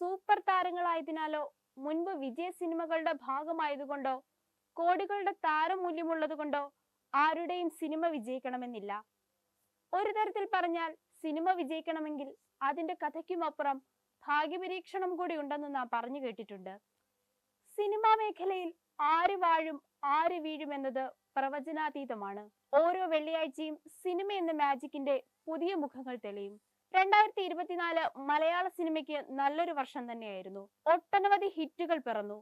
Super താരങ്ങളായതിനാലോ മുൻപ് വിജയ സിനിമകളുടെ ഭാഗമായതുകൊണ്ടോ കോടികളുടെ താരമൂല്യമുള്ളതുകൊണ്ടോ ആരുടെയും സിനിമ വിജയിക്കണമെന്നില്ല. ഒരു തരത്തിൽ പറഞ്ഞാൽ സിനിമ വിജയിക്കണമെങ്കിൽ അതിന്റെ കഥയ്ക്കുമപ്പുറം ഭാഗ്യപരീക്ഷണം കൂടി ഉണ്ടെന്ന് നാം പറഞ്ഞു കേട്ടിട്ടുണ്ട്. സിനിമാ മേഖലയിൽ ആര് വാഴും ആര് വീഴും എന്നത് പ്രവചനാതീതമാണ്. ഓരോ വെള്ളിയാഴ്ചയും സിനിമ എന്ന മാജിക്കിന്റെ പുതിയ മുഖങ്ങൾ തെളിയും. രണ്ടായിരത്തി ഇരുപത്തിനാല് മലയാള സിനിമയ്ക്ക് നല്ലൊരു വർഷം തന്നെയായിരുന്നു. ഒട്ടനവധി ഹിറ്റുകൾ പിറന്നു.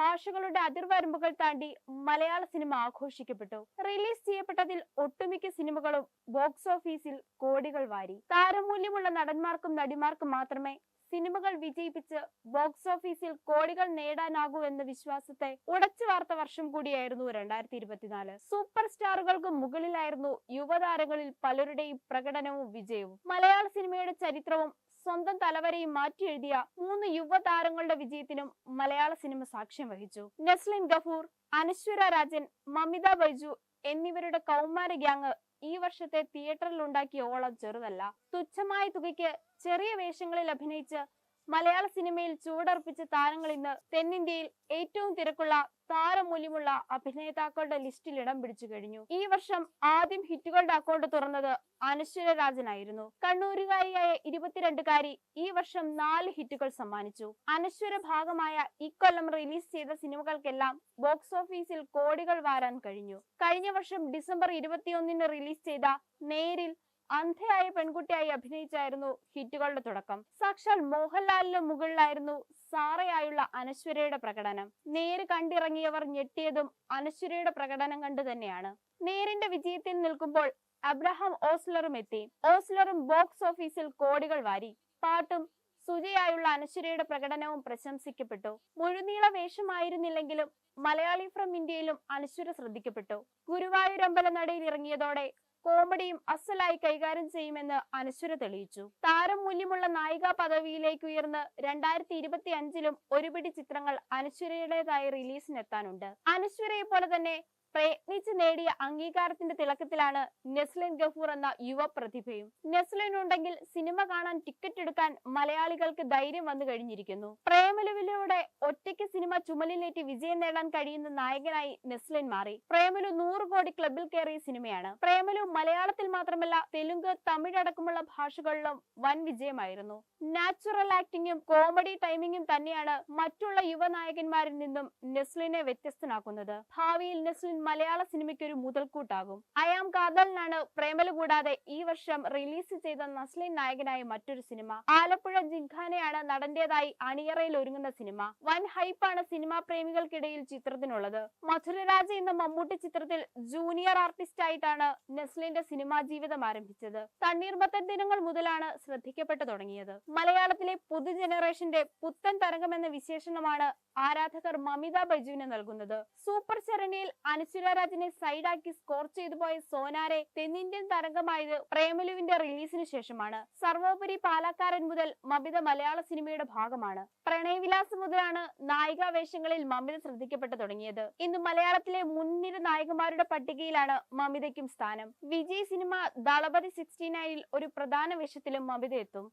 ഭാഷകളുടെ അതിർവരമ്പുകൾ താണ്ടി മലയാള സിനിമ ആഘോഷിക്കപ്പെട്ടു. റിലീസ് ചെയ്യപ്പെട്ടതിൽ ഒട്ടുമിക്ക സിനിമകളും ബോക്സ് ഓഫീസിൽ കോടികൾ വാരി. താരമൂല്യമുള്ള നടന്മാർക്കും നടിമാർക്കും മാത്രമേ സിനിമകൾ വിജയിപ്പിച്ച് ബോക്സ് ഓഫീസിൽ കോടികൾ നേടാനാകൂ എന്ന വിശ്വാസത്തെ ഉടച്ചു വാർത്ത വർഷം കൂടിയായിരുന്നു രണ്ടായിരത്തി ഇരുപത്തിനാല് സൂപ്പർ സ്റ്റാറുകൾക്ക് മുകളിലായിരുന്നു യുവതാരങ്ങളിൽ പലരുടെയും പ്രകടനവും വിജയവും. മലയാള സിനിമയുടെ ചരിത്രവും സ്വന്തം തലവരെയും മാറ്റി എഴുതിയ മൂന്ന് യുവതാരങ്ങളുടെ വിജയത്തിനും മലയാള സിനിമ സാക്ഷ്യം വഹിച്ചു. നസ്ലിൻ ഗഫൂർ അനശ്വര രാജൻ മമിത ബൈജു എന്നിവരുടെ കൗമാര ഗ്യാങ് ഈ വർഷത്തെ തിയേറ്ററിൽ ഉണ്ടാക്കിയ ഓളം ചെറുതല്ല. തുച്ഛമായ തുകയ്ക്ക് ചെറിയ വേഷങ്ങളിൽ അഭിനയിച്ച് മലയാള സിനിമയിൽ ചൂടർപ്പിച്ച താരങ്ങൾ ഇന്ന് തെന്നിന്ത്യയിൽ ഏറ്റവും തിരക്കുള്ള താരമൂല്യമുള്ള അഭിനേതാക്കളുടെ ലിസ്റ്റിൽ ഇടം പിടിച്ചു കഴിഞ്ഞു. ഈ വർഷം ആദ്യം ഹിറ്റുകളുടെ അക്കൗണ്ട് തുറന്നത് അനശ്വര രാജനായിരുന്നു. കണ്ണൂരുകാരിയായ ഇരുപത്തിരണ്ടുകാരി ഈ വർഷം നാല് ഹിറ്റുകൾ സമ്മാനിച്ചു. അനശ്വര ഭാഗമായ ഇക്കൊല്ലം റിലീസ് ചെയ്ത സിനിമകൾക്കെല്ലാം ബോക്സ് ഓഫീസിൽ കോടികൾ വാരാൻ കഴിഞ്ഞു. കഴിഞ്ഞ വർഷം ഡിസംബർ ഇരുപത്തിയൊന്നിന് റിലീസ് ചെയ്ത നേരിൽ അന്ധയായ പെൺകുട്ടിയായി അഭിനയിച്ചായിരുന്നു ഹിറ്റുകളുടെ തുടക്കം. സാക്ഷാൽ മോഹൻലാലിന് മുകളിലായിരുന്നു സാറയായുള്ള അനശ്വരയുടെ പ്രകടനം. നേര് കണ്ടിറങ്ങിയവർ ഞെട്ടിയതും അനശ്വരയുടെ പ്രകടനം കണ്ടു തന്നെയാണ്. നേരിന്റെ വിജയത്തിൽ നിൽക്കുമ്പോൾ അബ്രഹാം ഓസ്ലറും എത്തി. ഓസ്ലറും ബോക്സ് ഓഫീസിൽ കോടികൾ വാരി. പാട്ടും സുജയായുള്ള അനശ്വരയുടെ പ്രകടനവും പ്രശംസിക്കപ്പെട്ടു. മുഴുനീള വേഷമായിരുന്നില്ലെങ്കിലും മലയാളി ഫ്രം ഇന്ത്യയിലും അനശ്വര ശ്രദ്ധിക്കപ്പെട്ടു. ഗുരുവായൂരമ്പല നടയിൽ ഇറങ്ങിയതോടെ കോമഡിയും അസലായി കൈകാര്യം ചെയ്യുമെന്ന് അനശ്വര തെളിയിച്ചു. താരം മൂല്യമുള്ള നായിക പദവിയിലേക്ക് ഉയർന്ന് രണ്ടായിരത്തി ഇരുപത്തി അഞ്ചിലും ഒരുപിടി ചിത്രങ്ങൾ അനശ്വരയുടേതായി റിലീസിനെത്താനുണ്ട് അനശ്വരയെ പോലെ തന്നെ പ്രയത്നിച്ച് നേടിയ അംഗീകാരത്തിന്റെ തിളക്കത്തിലാണ് നെസ്ലിൻ ഗഫൂർ എന്ന യുവ പ്രതിഭയും. നെസ്ലിൻ ഉണ്ടെങ്കിൽ സിനിമ കാണാൻ ടിക്കറ്റ് എടുക്കാൻ മലയാളികൾക്ക് ധൈര്യം വന്നു കഴിഞ്ഞിരിക്കുന്നു. പ്രേമലുവിലൂടെ ഒറ്റയ്ക്ക് സിനിമ ചുമലിലേറ്റി വിജയം നേടാൻ കഴിയുന്ന നായകനായി നെസ്ലിൻ മാറി. പ്രേമലു നൂറ് കോടി ക്ലബിൽ കയറിയ സിനിമയാണ്. പ്രേമലു മലയാളത്തിൽ മാത്രമല്ല തെലുങ്ക് തമിഴ് അടക്കമുള്ള ഭാഷകളിലും വൻ വിജയമായിരുന്നു. നാച്ചുറൽ ആക്ടിങ്ങും കോമഡി ടൈമിങ്ങും തന്നെയാണ് മറ്റുള്ള യുവനായകന്മാരിൽ നിന്നും നെസ്ലിനെ വ്യത്യസ്തനാക്കുന്നത്. ഭാവിയിൽ നെസ്ലിൻ മലയാള സിനിമയ്ക്ക് ഒരു മുതൽക്കൂട്ടാകും. അയാം കാതലിനാണ് പ്രേമല കൂടാതെ ഈ വർഷം റിലീസ് ചെയ്ത നസ്ലിൻ നായകനായ മറ്റൊരു സിനിമ ആലപ്പുഴ ജിങ്ഖാനയാണ് നടന്റേതായി അണിയറയിൽ ഒരുങ്ങുന്ന സിനിമ വൻ ഹൈപ്പാണ് സിനിമാ പ്രേമികൾക്കിടയിൽ ചിത്രത്തിനുള്ളത്. മധുരരാജ എന്ന മമ്മൂട്ടി ചിത്രത്തിൽ ജൂനിയർ ആർട്ടിസ്റ്റ് ആയിട്ടാണ് നസ്ലിന്റെ സിനിമാ ജീവിതം ആരംഭിച്ചത്. തണ്ണീർമത്തൻ ദിനങ്ങൾ മുതലാണ് ശ്രദ്ധിക്കപ്പെട്ടു തുടങ്ങിയത്. മലയാളത്തിലെ പുതു ജനറേഷന്റെ പുത്തൻ തരംഗം എന്ന വിശേഷണമാണ് ആരാധകർ മമിത ബൈജുവിന് നൽകുന്നത്. സൂപ്പർ ചരണിയിൽ അനശ്വര സൈഡാക്കി സ്കോർ ചെയ്തു പോയ സോനാരെ തെന്നിന്ത്യൻ തരംഗമായത് പ്രേമലുവിന്റെ റിലീസിന് ശേഷമാണ്. സർവോപരി പാലക്കാരൻ മുതൽ മമിത മലയാള സിനിമയുടെ ഭാഗമാണ്. പ്രണയവിലാസം മുതലാണ് നായികാ വേഷങ്ങളിൽ മമിത ശ്രദ്ധിക്കപ്പെട്ടു തുടങ്ങിയത്. ഇന്ന് മലയാളത്തിലെ മുൻനിര നായികമാരുടെ പട്ടികയിലാണ് മമിതയ്ക്കും സ്ഥാനം. വിജയ് സിനിമ ദളപതി സിക്സ്റ്റി നയനിൽ ഒരു പ്രധാന വേഷത്തിലും മമിത എത്തും.